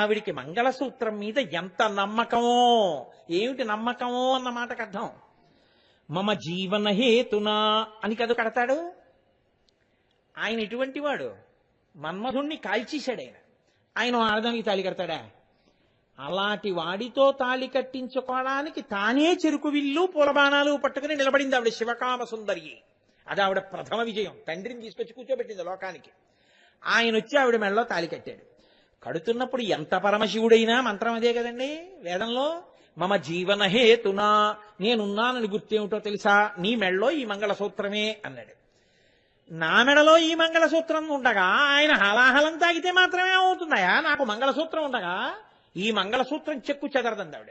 ఆవిడికి మంగళసూత్రం మీద ఎంత నమ్మకమో? ఏమిటి నమ్మకమో అన్న మాటకు అర్థం? మమ జీవన హేతునా అని కదు కడతాడు. ఆయన ఎటువంటి వాడు. మన్మధుణ్ణి కాల్చేశాడు ఆయన. ఆయన ఆడదానికి తాళి కడతాడా? అలాంటి వాడితో తాళి కట్టించుకోవడానికి తానే చెరుకు విల్లు పూలబాణాలు పట్టుకుని నిలబడింది ఆవిడ శివకామ సుందరి అది ఆవిడ ప్రథమ విజయం. తండ్రిని తీసుకొచ్చి కూర్చోబెట్టింది లోకానికి. ఆయన వచ్చి ఆవిడ మెడలో తాళి కట్టాడు. కడుతున్నప్పుడు ఎంత పరమశివుడైనా మంత్రం అదే కదండి వేదంలో? మమ జీవన హేతునా నేనున్నానని గుర్తేమిటో తెలుసా? నీ మెడలో ఈ మంగళసూత్రమే అన్నాడు. నా మెడలో ఈ మంగళసూత్రం ఉండగా ఆయన హలాహలం తాగితే మాత్రమే అవుతున్నాయా? నాకు మంగళసూత్రం ఉండగా ఈ మంగళసూత్రం చెక్కు చెదరదంది ఆవిడ.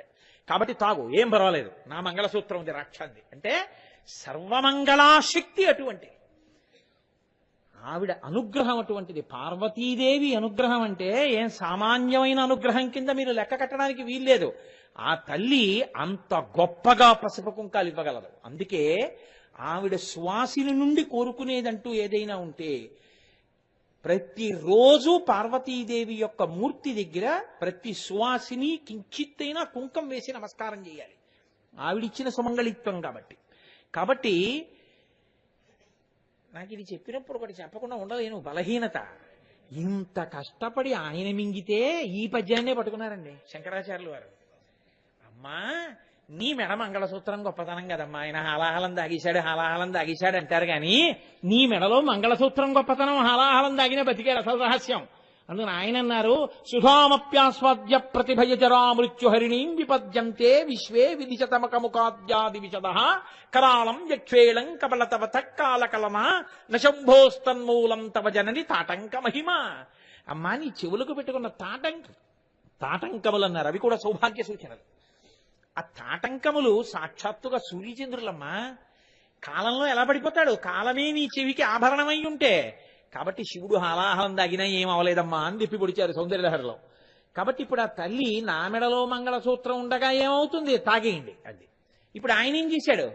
కాబట్టి తాగు ఏం పర్వాలేదు. నా మంగళసూత్రం ఉంది రక్షంది. అంటే సర్వమంగళాశక్తి అటువంటిది. ఆవిడ అనుగ్రహం అటువంటిది. పార్వతీదేవి అనుగ్రహం అంటే ఏం సామాన్యమైన అనుగ్రహం కింద మీరు లెక్క కట్టడానికి వీల్లేదు. ఆ తల్లి అంత గొప్పగా పసుపు కుంకాలు ఇవ్వగలదు. అందుకే ఆవిడ సువాసిని నుండి కోరుకునేదంటూ ఏదైనా ఉంటే ప్రతిరోజు పార్వతీదేవి యొక్క మూర్తి దగ్గర ప్రతి సువాసిని కించిత్తైనా కుంకం వేసి నమస్కారం చేయాలి. ఆవిడిచ్చిన సుమంగళిత్వం కాబట్టి. కాబట్టి నాకు ఇది చెప్పినప్పుడు ఒకటి చెప్పకుండా ఉండలేను బలహీనత. ఇంత కష్టపడి ఆయన మింగితే ఈ పద్యాన్నే పట్టుకున్నారండి శంకరాచార్యులు వారు. అమ్మా నీ మెడ మంగళసూత్రం గొప్పతనం కదమ్మా. ఆయన హాలాహలం దాగేశాడు హాలాహలం దాగేశాడు అంటారు కానీ నీ మెడలో మంగళసూత్రం గొప్పతనం హాలాహలం దాగిన బతికే అసలు రహస్యం. అందుకని ఆయన అన్నారు సుధామప్యాస్వాద్య ప్రతిభయచరా మృత్యుహరిణీం విపద్యంతే విశ్వే విదిశతమకముఖాద్యాది విశద కరాళం యక్షేళం కబలతవత తక్కాలకలమ నశంభోస్తన్మూలం తవ జనని తాటంక మహిమ. అమ్మా నీ చెవులకు పెట్టుకున్న తాటంక తాటంకములు అన్నారు అవి కూడా సౌభాగ్య సూచనలు. ఆ తాటంకములు సాక్షాత్తుగా సూర్యచంద్రులమ్మా. కాలంలో ఎలా పడిపోతాడు? కాలమే నీ చెవికి ఆభరణమై ఉంటే కాబట్టి శివుడు హాలాహలం దాగినా ఏం అవలేదమ్మా అని తిప్పి పొడిచారు సౌందర్యలహరిలో. కాబట్టి ఇప్పుడు ఆ తల్లి నా మెడలో మంగళసూత్రం ఉండగా ఏమవుతుంది? తాగేయండి అది. ఇప్పుడు ఆయన ఏం చేశాడు?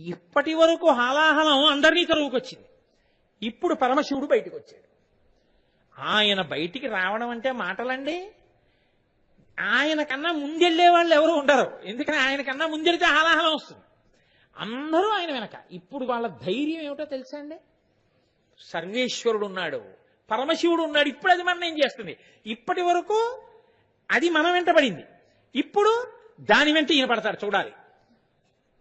ఇప్పటి వరకు హాలాహలం అందరినీ తరువుకొచ్చింది. ఇప్పుడు పరమశివుడు బయటకు వచ్చాడు ఆయన బయటికి రావడం అంటే మాటలండి. ఆయన కన్నా ముందెళ్ళే వాళ్ళు ఎవరు ఉండరు. ఎందుకని? ఆయన కన్నా ముందెడితే హాలాహలం వస్తుంది. అందరూ ఆయన వెనక. ఇప్పుడు వాళ్ళ ధైర్యం ఏమిటో తెలుసా అండి? సర్వేశ్వరుడు ఉన్నాడు పరమశివుడు ఉన్నాడు ఇప్పుడు అది మనం ఏం చేస్తుంది? ఇప్పటి వరకు అది మనం వెంట పడింది. ఇప్పుడు దాని వెంట ఈయన పడతారు చూడాలి.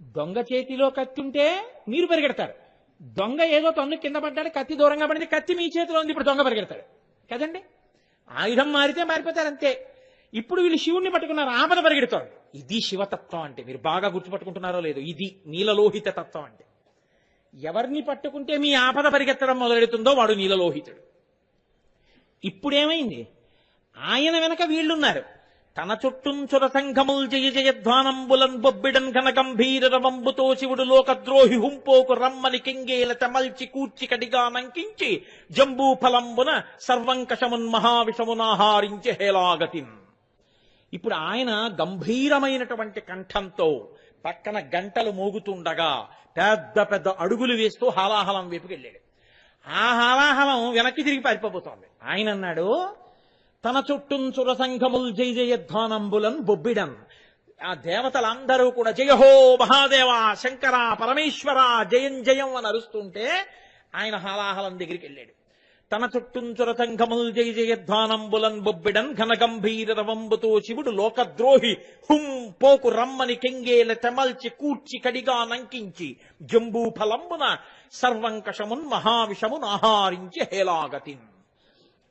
దొంగ చేతిలో కత్తి ఉంటే మీరు పరిగెడతారు. దొంగ ఏదో తన్ను కింద పడ్డాడు. కత్తి దూరంగా పడింది. కత్తి మీ చేతిలో ఉంది. ఇప్పుడు దొంగ పరిగెడతాడు. కదండి? ఆయుధం మారితే మారిపోతారు అంతే. ఇప్పుడు వీళ్ళు శివుణ్ణి పట్టుకున్నారు. ఆపద పరిగెడతాడు ఇది శివతత్వం అంటే. మీరు బాగా గుర్తుపట్టుకుంటున్నారో లేదో. ఇది నీలలోహిత తత్వం అంటే. ఎవరిని పట్టుకుంటే మీ ఆపద పరిగెత్తడం మొదలెడుతుందో వాడు నీలలోహితుడు ఇప్పుడేమైంది? ఆయన వెనక వీళ్ళున్నారు. తన చుట్టూన్ చురసంఘముల్ జయ జయధ్వానంబులన్ బొబ్బిడన్ ఘన గంభీర రవంబుతో శివుడు లోకద్రోహి హుంపోకు రమ్మని కింగేల తమల్చి కూర్చి కడిగా నంకించి జంబూ ఫలంబున సర్వంకషమున్ మహావిషమునాహారించి హేలాగతిన్ ఇప్పుడు ఆయన గంభీరమైనటువంటి కంఠంతో పక్కన గంటలు మోగుతుండగా పెద్ద పెద్ద అడుగులు వేస్తూ హాలాహలం వైపుకి వెళ్ళాడు. ఆ హాలాహలం వెనక్కి తిరిగి పారిపోబోతోంది. ఆయన అన్నాడు తన చుట్టూ సురసంఘముల్ జయ జయధ్వానంబులన్ బొబ్బిడన్. ఆ దేవతలందరూ కూడా జయహో మహాదేవ శంకర పరమేశ్వర జయం జయం అని అరుస్తుంటే ఆయన హాలాహలం దగ్గరికి వెళ్ళాడు. తన చుట్టూంచుర సంఘముల్ జయ జయధ్వానంబులన్ బొబ్బిడన్ ఘనగంభీర రవంబుతో శివుడు లోకద్రోహి హుం పోకు రమ్మని కెంగేల తెమల్చి కూర్చి కడిగా నంకించి జంబూ ఫలంబున సర్వంకషమున్ మహావిషమున్ ఆహారించి హేలాగతి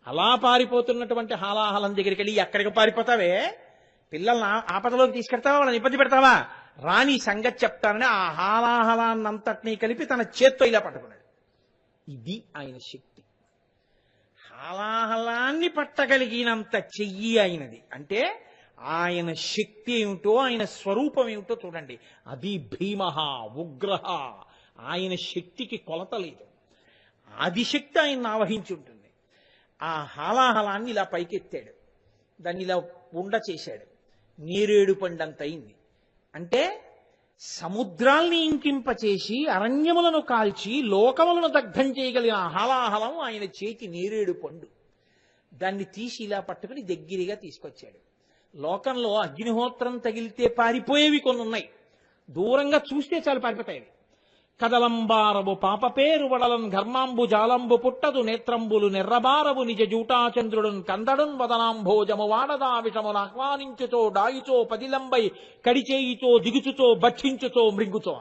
అలా పారిపోతున్నటువంటి హాలాహలం దగ్గరికి వెళ్ళి ఎక్కడికి పారిపోతావే? పిల్లల్ని ఆపదలోకి తీసుకెడతావా? వాళ్ళని ఇబ్బంది పెడతావా? రాణి సంగతి చెప్తానని ఆ హాలాహలాన్నంతటినీ కలిపి తన చేత్తో ఇలా పట్టుకున్నాడు. ఇది ఆయన శక్తి. కాలాహలాన్ని పట్టగలిగినంత చెయ్యి ఆయనది అంటే ఆయన శక్తి ఏమిటో ఆయన స్వరూపం ఏమిటో చూడండి. అది భీమహ ఉగ్రహ. ఆయన శక్తికి కొలత లేదు. ఆదిశక్తి ఆయన ఆవహించి ఉంటుంది. ఆ హాలాహలాన్ని ఇలా పైకెత్తాడు. దాన్ని ఇలా ఉండ చేశాడు. నేరేడు పండంత అయింది. అంటే సముద్రాల్ని ఇంకింపచేసి అరణ్యములను కాల్చి లోకములను దగ్ధం చేయగలిగిన హలాహలం ఆయన చేతి నేరేడు పండు. దాన్ని తీసి ఇలా పట్టుకుని దగ్గరగా తీసుకొచ్చాడు. లోకంలో అగ్నిహోత్రం తగిలితే పారిపోయేవి కొన్ని ఉన్నాయి దూరంగా చూస్తే చాలు పారిపోతాయి కదలంబారవు పాప పేరు వడలన్ ఘర్మాంబు జాలంబు పుట్టదు నేత్రంబులు నెర్రబారవు నిజ జూటాచంద్రుడున్ కందడున్ వదనాంభోజము వాడదా విషమును ఆహ్వానించుతో డాయిచో పదిలంబై కడిచేయితో దిగుచుతో బక్షించుతో మృంగుతో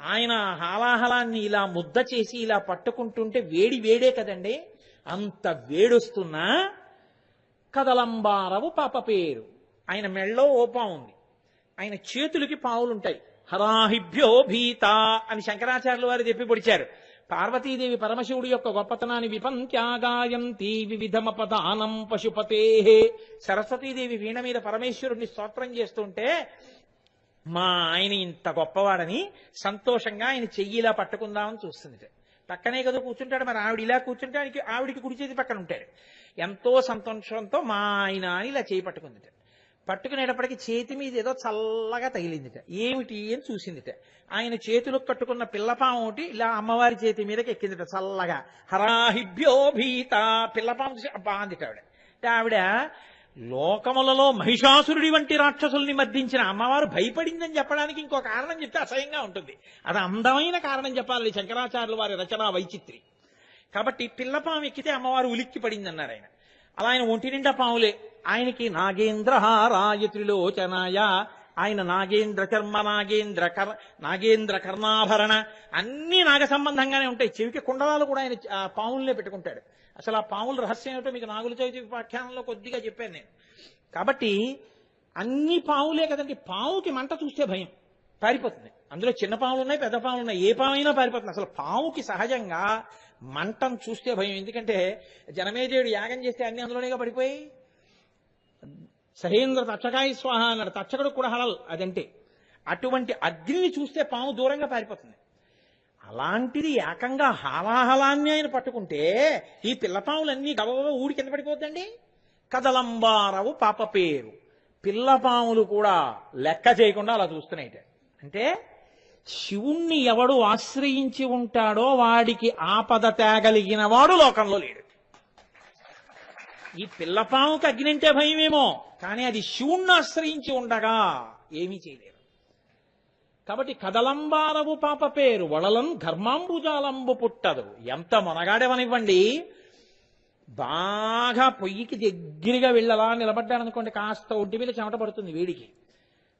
ఆయన హాలాహలాన్ని ఇలా ముద్ద చేసి ఇలా పట్టుకుంటుంటే వేడి వేడే కదండి? అంత వేడొస్తున్నా కదలంబారవు పాప పేరు ఆయన మెళ్ళో ఓపా ఉంది ఆయన చేతులకి పావులుంటాయి. హరాహిభ్యో భీత అని శంకరాచార్యులు వారు చెప్పి పొడిచారు. పార్వతీదేవి పరమశివుడి యొక్క గొప్పతనాన్ని విపంత్యాగాయంతి వివిధమపదానం పశుపతే. సరస్వతీదేవి వీణ మీద పరమేశ్వరుడిని స్తోత్రం చేస్తుంటే మా ఆయన ఇంత గొప్పవాడని సంతోషంగా ఆయన చెయ్యిలా పట్టుకుందామని చూస్తుంది పక్కనే కదా కూర్చుంటాడు మరి ఆవిడ ఇలా కూర్చుంటే ఆయనకి ఆవిడికి కుడి చేతి పక్కన ఉంటాడు. ఎంతో సంతోషంతో మా ఆయన ఇలా చేయి పట్టుకుంది పట్టుకునేటప్పటికి చేతి మీద ఏదో చల్లగా తగిలిందిట. ఏమిటి అని చూసిందిట. ఆయన చేతిలో కట్టుకున్న పిల్లపాము ఒకటి ఇలా అమ్మవారి చేతి మీదకి ఎక్కిందిట చల్లగా. హరాహిభ్యో భీత పిల్లపాము చూసి అబ్బా ఆవిడ. ఆవిడ లోకములలో మహిషాసురుడి వంటి రాక్షసుల్ని మర్దించిన అమ్మవారు భయపడిందని చెప్పడానికి ఇంకో కారణం చెప్తే అసహ్యంగా ఉంటుంది. అది అందమైన కారణం చెప్పాలి శంకరాచార్యుల వారి రచన వైచిత్రి. కాబట్టి పిల్లపాము ఎక్కితే అమ్మవారు ఉలిక్కి పడింది అన్నారు ఆయన. అలా ఆయన ఒంటి నిండా పాములే. ఆయనకి నాగేంద్రహారాయ త్రిలోచనాయ ఆయన నాగేంద్ర చర్మ నాగేంద్ర కర్ నాగేంద్ర కర్ణాభరణ అన్ని నాగ సంబంధంగానే ఉంటాయి. చెవికి కుండలాలు కూడా ఆయన ఆ పెట్టుకుంటాడు. అసలు ఆ పావుల రహస్యం ఏమిటో మీకు నాగుల చవితి వ్యాఖ్యానంలో కొద్దిగా చెప్పాను నేను. కాబట్టి అన్ని పావులే కదండి. పావుకి మంట చూస్తే భయం. పారిపోతుంది. అందులో చిన్న పాములు ఉన్నాయి పెద్ద పాములు ఉన్నాయి. ఏ పాము అయినా పారిపోతుంది. అసలు పావుకి సహజంగా మంటను చూస్తే భయం. ఎందుకంటే జనమేజయుడు యాగం చేస్తే అన్ని అందులోనేగా పడిపోయి సహేంద్ర తచ్చకాయ స్వాహ అన్నాడు. తచ్చకుడు కూడా హలల్. అదంటే అటువంటి అగ్నిని చూస్తే పాము దూరంగా పారిపోతుంది. అలాంటిది ఏకంగా హాలాహలాన్ని ఆయన పట్టుకుంటే ఈ పిల్లపాములన్నీ గబగబా ఊడి కింద పడిపోద్దండి. కదలంబారవు పాప పేరు. పిల్లపాములు కూడా లెక్క చేయకుండా అలా చూస్తున్నాయిట అంటే శివుణ్ణి ఎవడు ఆశ్రయించి ఉంటాడో వాడికి ఆపద తేగలిగిన వాడు లోకంలో లేడు. ఈ పిల్లపాముకి అగ్నింటే భయమేమో. కానీ అది శివుణ్ణి ఆశ్రయించి ఉండగా ఏమీ చేయలేరు. కాబట్టి కదలంబారవు పాప పేరు వడలం ఘర్మాంబుజాలంబు పుట్టదు. ఎంత మొనగాడేవనివ్వండి బాగా పొయ్యికి దగ్గరగా వెళ్ళలా నిలబడ్డాడనుకోండి కాస్త ఒంటి మీద చెమట పడుతుంది వేడికి.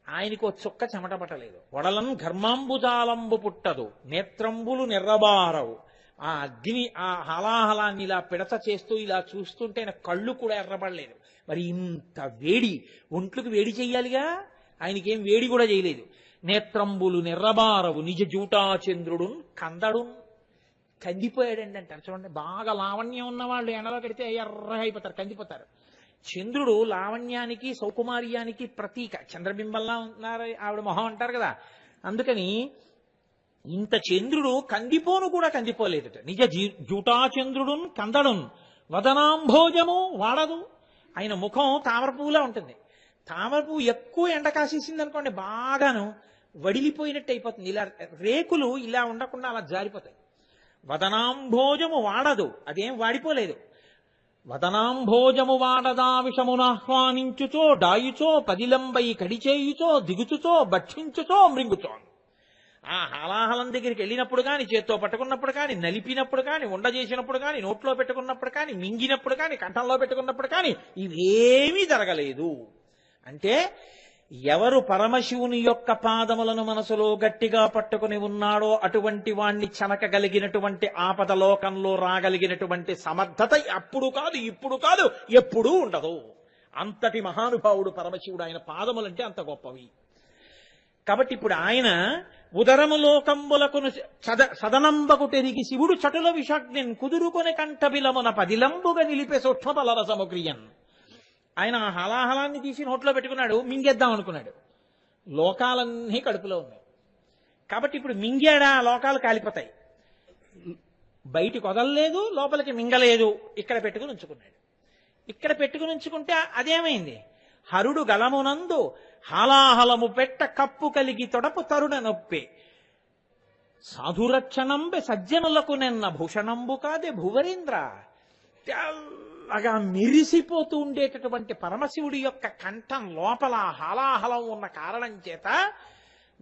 ఆయనకు చుక్క చెమట పట్టలేదు. వడలం ఘర్మాంబుజాలంబు పుట్టదు. నేత్రంబులు నిర్రబారవు. ఆ అగ్ని ఆ హలాహలాన్ని ఇలా పిడత చేస్తూ ఇలా చూస్తుంటే ఆయన కళ్ళు కూడా ఎర్రబడలేదు. మరి ఇంత వేడి ఒంట్లకు వేడి చెయ్యాలిగా ఆయనకేం వేడి కూడా చేయలేదు. నేత్రంబులు నెర్రబారవు నిజ జూటాచంద్రుడు కందడు కందిపోయాడండి అంటారు చూడండి బాగా లావణ్యం ఉన్న వాళ్ళు ఎండలో కడితే ఎర్రగా అయిపోతారు కందిపోతారు. చంద్రుడు లావణ్యానికి సౌకుమార్యానికి ప్రతీక. చంద్రబింబంలా ఉన్నారు ఆవిడ మొహం అంటారు కదా. అందుకని ఇంత చంద్రుడు కందిపోను కూడా కందిపోలేదట. నిజ జీ- జూటాచంద్రుడున్ కందడున్. వదనాంభోజము వాడదు. ఆయన ముఖం తామరపువ్వులా ఉంటుంది. తామరపువ్వు ఎక్కువ ఎండ కాసేసింది అనుకోండి బాగాను వడిలిపోయినట్టు అయిపోతుంది. ఇలా రేకులు ఇలా ఉండకుండా అలా జారిపోతాయి. వదనాంభోజము వాడదు. అదేం వాడిపోలేదు. వదనాంభోజము వాడదా విషమునాహ్వానించుచో డాయుచో పదిలంబై కడిచేయుచో దిగుచుచో భక్షించుచో మృంగుచో ఆ హాలాహలం దగ్గరికి వెళ్ళినప్పుడు కానీ చేత్తో పట్టుకున్నప్పుడు కానీ నలిపినప్పుడు కానీ ఉండ చేసినప్పుడు కానీ నోట్లో పెట్టుకున్నప్పుడు కానీ మింగినప్పుడు కానీ కంఠంలో పెట్టుకున్నప్పుడు కానీ ఇవేమీ జరగలేదు. అంటే ఎవరు పరమశివుని యొక్క పాదములను మనసులో గట్టిగా పట్టుకుని ఉన్నాడో అటువంటి వాణ్ణి చనకగలిగినటువంటి ఆపద లోకంలో రాగలిగినటువంటి సమర్థత అప్పుడు కాదు ఇప్పుడు కాదు ఎప్పుడూ ఉండదు. అంతటి మహానుభావుడు పరమశివుడు. ఆయన పాదములంటే అంత గొప్పవి. కాబట్టి ఇప్పుడు ఆయన ఉదరములోకంబులకును సద సదనంబకు తెరిగి శివుడు చటుల విషాగ్నిన్ కుదురుకొని కంఠబిలమున పదిలంబుగా నిలిపే సూక్ష్మబల రసముగ్రియన్ ఆయన ఆ హలాహలాన్ని తీసి నోట్లో పెట్టుకున్నాడు మింగేద్దాం అనుకున్నాడు. లోకాలన్నీ కడుపులో ఉన్నాయి. కాబట్టి ఇప్పుడు మింగాడా? లోకాలు కాలిపోతాయి. బయటికి వదలలేదు లోపలికి మింగలేదు. ఇక్కడ పెట్టుకుని ఉంచుకున్నాడు. ఇక్కడ పెట్టుకుని ఉంచుకుంటే అదేమైంది? హరుడు గలమునందు హాలాహలము పెట్ట కప్పు కలిగి తొడపు తరుణ నొప్పే సాధురక్షణంబె సజ్జనులకు నిన్న భూషణంబు కాదే భువరేంద్ర. తెల్లగా మెరిసిపోతూ ఉండేటటువంటి పరమశివుడి యొక్క కంఠం లోపల హలాహలం ఉన్న కారణం చేత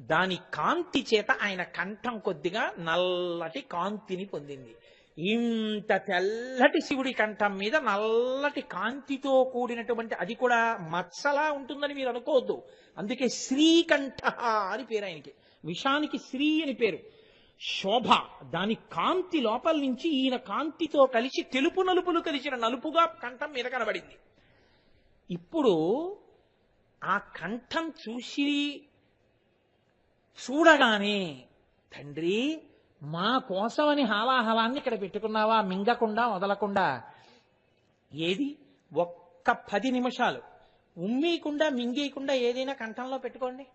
దాని కాంతి చేత ఆయన కంఠం కొద్దిగా నల్లటి కాంతిని పొందింది. ఇంత తెల్లటి శివుడి కంఠం మీద నల్లటి కాంతితో కూడినటువంటి అది కూడా మచ్చలా ఉంటుందని మీరు అనుకోవద్దు. అందుకే శ్రీకంఠ అని పేరు ఆయనకి. విషానికి శ్రీ అని పేరు. శోభ దాని కాంతి లోపల నుంచి ఈయన కాంతితో కలిసి తెలుపు నలుపులు కలిసిన నలుపుగా కంఠం మీద కనబడింది. ఇప్పుడు ఆ కంఠం చూసి చూడగానే తండ్రి మా కోసమని హాలాహలాన్ని ఇక్కడ పెట్టుకున్నావా? మింగకుండా వదలకుండా? ఏది? ఒక్క పది నిమిషాలు. ఉమ్మీయకుండా మింగేయకుండా ఏదైనా కంఠంలో పెట్టుకోండి.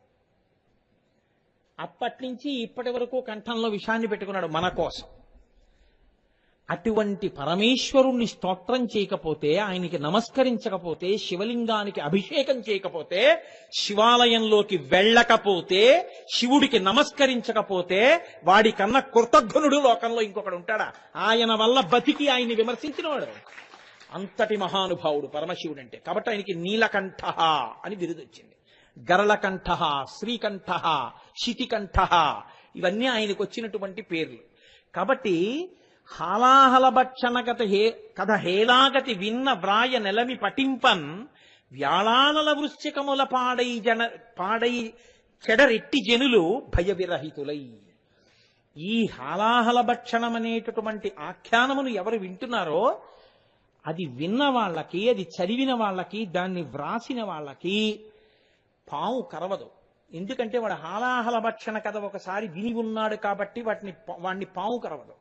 అప్పటి నుంచి ఇప్పటి వరకు కంఠంలో విషాన్ని పెట్టుకున్నాడు మన కోసం. అటువంటి పరమేశ్వరుణ్ణి స్తోత్రం చేయకపోతే ఆయనకి నమస్కరించకపోతే శివలింగానికి అభిషేకం చేయకపోతే శివాలయంలోకి వెళ్ళకపోతే శివుడికి నమస్కరించకపోతే వాడి కన్నా కృతజ్ఞనుడు లోకంలో ఇంకొకడు ఉంటాడా? ఆయన వల్ల బతికి ఆయన్ని విమర్శించినవాడు. అంతటి మహానుభావుడు పరమశివుడు అంటే కాబట్టి ఆయనకి నీలకంఠ అని బిరుదు వచ్చింది. గరళకంఠ శ్రీకంఠ శితికంఠ ఇవన్నీ ఆయనకు వచ్చినటువంటి పేర్లు. కాబట్టి హాలాహలభక్షణ కథ హే కథ హేలాగతి విన్న వ్రాయ నెలమి పటింపన్ వ్యాళానల వృశ్చికముల పాడై జన పాడై చెడరెట్టి జనులు భయవిరహితులై. ఈ హాలాహల భక్షణం అనేటటువంటి ఆఖ్యానమును ఎవరు వింటున్నారో అది విన్న వాళ్ళకి అది చదివిన వాళ్ళకి దాన్ని వ్రాసిన వాళ్ళకి పాము కరవదు. ఎందుకంటే వాడు హాలాహల భక్షణ కథ ఒకసారి విని ఉన్నాడు కాబట్టి వాటిని వాడిని పాము కరవదు.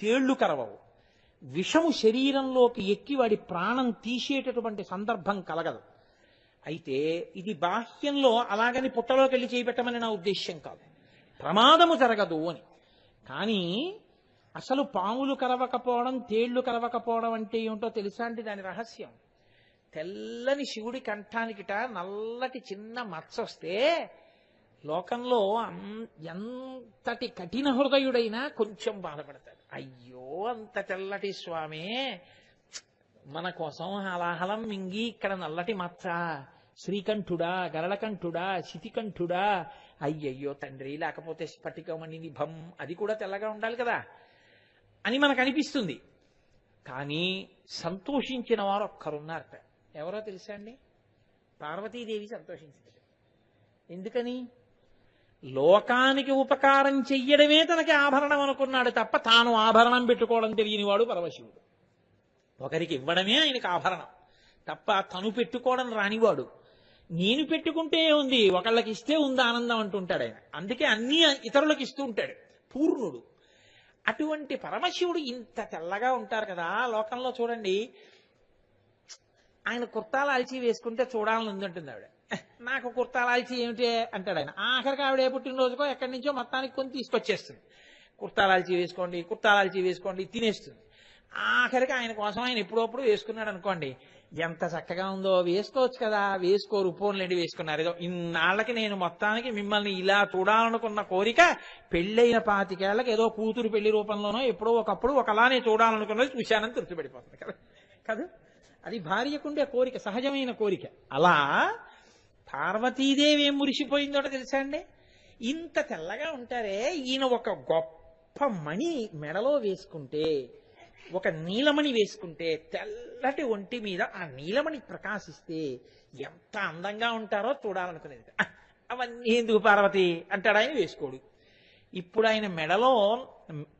తేళ్ళు కరవవు. విషము శరీరంలోకి ఎక్కి వాడి ప్రాణం తీసేటటువంటి సందర్భం కలగదు. అయితే ఇది బాహ్యంలో అలాగని పుట్టలోకి వెళ్ళి చేయబెట్టమని నా ఉద్దేశ్యం కాదు. ప్రమాదము జరగదు అని. కానీ అసలు పాములు కరవకపోవడం తేళ్ళు కరవకపోవడం అంటే ఏమిటో తెలుసా అంటే దాని రహస్యం? తెల్లని శివుడి కంఠానికిట నల్లటి చిన్న మచ్చ వస్తే లోకంలో ఎంతటి కఠిన హృదయుడైనా కొంచెం బాధపడతాడు. అయ్యో అంత తెల్లటి స్వామి. మన కోసం హలాహలం మింగి ఇక్కడ నల్లటి మచ్చ. శ్రీకంఠుడా గరళకంఠుడా శితికంఠుడా. అయ్యయ్యో తండ్రి లేకపోతే స్ఫటికమణిని భం అది కూడా తెల్లగా ఉండాలి కదా. అని మనకు అనిపిస్తుంది. కానీ సంతోషించిన వారు ఒక్కరున్నారట ఎవరో తెలుసా అండి? పార్వతీదేవి సంతోషించింది. ఎందుకని? లోకానికి ఉపకారం చెయ్యడమే తనకి ఆభరణం అనుకున్నాడు తప్ప తాను ఆభరణం పెట్టుకోవడం తెలియనివాడు పరమశివుడు. ఒకరికి ఇవ్వడమే ఆయనకి ఆభరణం. తప్ప తను పెట్టుకోవడం రానివాడు. నేను పెట్టుకుంటే ఉంది ఒకళ్ళకి ఇస్తే ఉంది ఆనందం అంటుంటాడు ఆయన. అందుకే అన్ని ఇతరులకు ఇస్తూ ఉంటాడు. పూర్ణుడు. అటువంటి పరమశివుడు ఇంత తెల్లగా ఉంటారు కదా లోకంలో చూడండి. ఆయన కుర్తాలు అలిచి వేసుకుంటే చూడాలని ఉందంటుంది ఆవిడ. నాకు కుర్తాలాల్చి ఏమిటి అంటాడు ఆయన. ఆఖరికి ఆవిడ ఏ పుట్టినరోజుకో ఎక్కడి నుంచో మొత్తానికి కొని తీసుకొచ్చేస్తుంది. కుర్తాలాల్చి వేసుకోండి కుర్తాలాల్చి వేసుకోండి తినేస్తుంది. ఆఖరికి ఆయన కోసం ఆయన ఎప్పుడప్పుడు వేసుకున్నాడు అనుకోండి. ఎంత చక్కగా ఉందో వేసుకోవచ్చు కదా వేసుకోరు పోన్లేండి వేసుకున్నారు. ఏదో ఇన్నాళ్ళకి నేను మొత్తానికి మిమ్మల్ని ఇలా చూడాలనుకున్న కోరిక పెళ్ళైన పాతికేళ్ళకి ఏదో కూతురు పెళ్ళి రూపంలోనో ఎప్పుడో ఒకప్పుడు ఒకలానే చూడాలనుకున్నది చూశానని తృప్తిపడిపోతుంది కదా. కదా? అది భార్యకుండే కోరిక సహజమైన కోరిక. అలా పార్వతీదేవి ఏం మురిసిపోయిందో తెలుసా అండి? ఇంత తెల్లగా ఉంటారే ఈయన ఒక గొప్ప మణి మెడలో వేసుకుంటే ఒక నీలమణి వేసుకుంటే తెల్లటి ఒంటి మీద ఆ నీలమణి ప్రకాశిస్తే ఎంత అందంగా ఉంటారో చూడాలనుకునేది. అవన్నీ ఎందుకు పార్వతి? అంటాడు ఆయన వేసుకోడు. ఇప్పుడు ఆయన మెడలో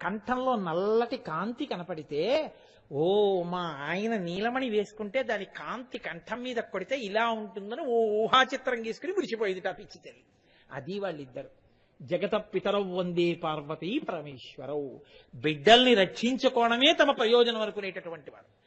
కంఠంలో నల్లటి కాంతి కనపడితే ఓ మా ఆయన నీలమణి వేసుకుంటే దాని కాంతి కంఠం మీద కొడితే ఇలా ఉంటుందని ఓ ఊహాచిత్రం గీసుకుని మురిసిపోయింది ఆ పిచ్చి తల్లి అది వాళ్ళిద్దరు. జగత పితరవు వందే పార్వతీ పరమేశ్వరవు బిడ్డల్ని రక్షించుకోవడమే తమ ప్రయోజనం అనుకునేటటువంటి వారు.